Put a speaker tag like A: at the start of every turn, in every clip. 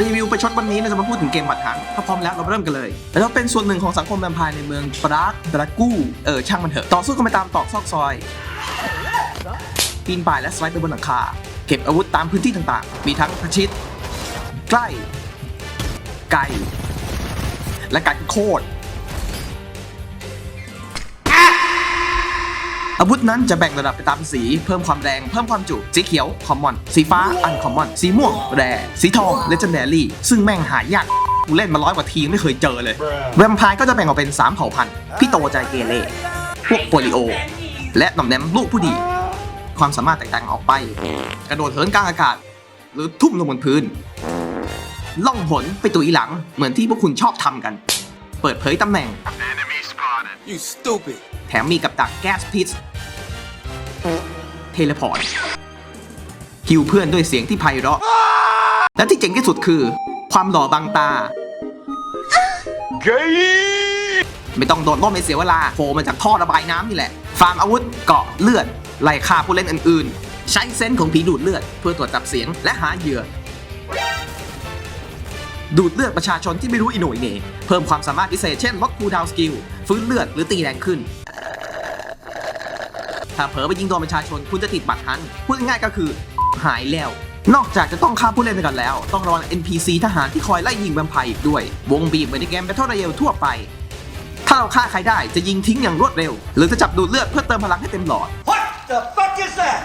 A: รีวิวไปชดวันนี้เราจะมาพูดถึงเกมบัตรหางถ้าพร้อมแล้วเราเริ่มกันเลยแล้วเป็นส่วนหนึ่งของสังคมแวมไพร์ในเมืองปรากดรากูเออช่างมันเถอะต่อสู้กันไปตามตอกซอกซอยปีนป่ายและสไลด์ไปบนหลังคา เก็บอาวุธตามพื้นที่ต่างๆ มีทั้งประชิด ใกล้ ไกลและการโคตร อาวุธนั้นจะแบ่งระดับไปตามสี เพิ่มความแรงเพิ่มความจุสีเขียวคอมมอนสีฟ้าอันคอมมอนสีม่วงแรสีทองเลเจนเดอรี่ซึ่งแม่งหายากกูเล่นมาร้อยกว่าทียังไม่เคยเจอเลย แวมไพร์ก็จะแบ่งออกเป็น 3 เผ่าพันธุ์ พี่โตใจเกเรพวกโปลิโอ และหน่อมแนมลูกผู้ดี ความสามารถแตกต่างออกไป กระโดดเหินกลางอากาศ หรือทุ่มลงบนพื้น ล่องหนไปตุยหลังเหมือนที่พวกคุณชอบทำกัน เปิดเผยตำแหน่ง
B: You stupid.
A: แถมมีกับดักแก๊สพิษเทเลพอร์ตฮิวเพื่อนด้วยเสียงที่ไพเราะ และที่เจ๋งที่สุดคือ ความหล่อบังตา ไม่ต้องโดดร่มไม่เสียเวลาโผล่มาจากท่อระบายน้ำนี่แหละ ฟาร์มอาวุธเกาะเลือดไล่ฆ่าผู้เล่นอื่นๆ ใช้เซนส์ของผีดูดเลือด เพื่อตรวจจับเสียงและหาเหยื่อ ดูดเลือดประชาชนที่ไม่รู้อิโหนยเหน่เพิ่มความสามารถพิเศษเช่นลดคูลดาวน์สกิลฟื้นเลือดหรือตีแรงขึ้น ถ้าเผลอไปยิงโดนประชาชนคุณจะติดบัตรทันพูดง่ายๆก็คือ หายแล้ว นอกจากจะต้องฆ่าผู้เล่นไปก่อนแล้ว ต้องระวัง NPC ทหารที่คอยไล่ยิงแวมไพร์อีกด้วย วงบีบเหมือนในเกม Battle Royale ทั่วไป ถ้าเราฆ่าใครได้จะยิงทิ้งอย่างรวดเร็ว หรือจะจับดูดเลือดเพื่อเติมพลังให้เต็มหลอด
B: What the fuck is that?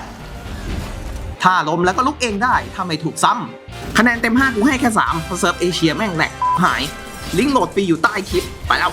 A: ถ้าล้มแล้วก็ลุกเองได้ถ้าไม่ถูกซ้ำ คะแนนเต็ม 5 กูให้แค่3เพราะเซิร์ฟเอเชียแม่งแหลกหาย ลิงก์โหลดฟรีอยู่ใต้คลิป ไปแล้ว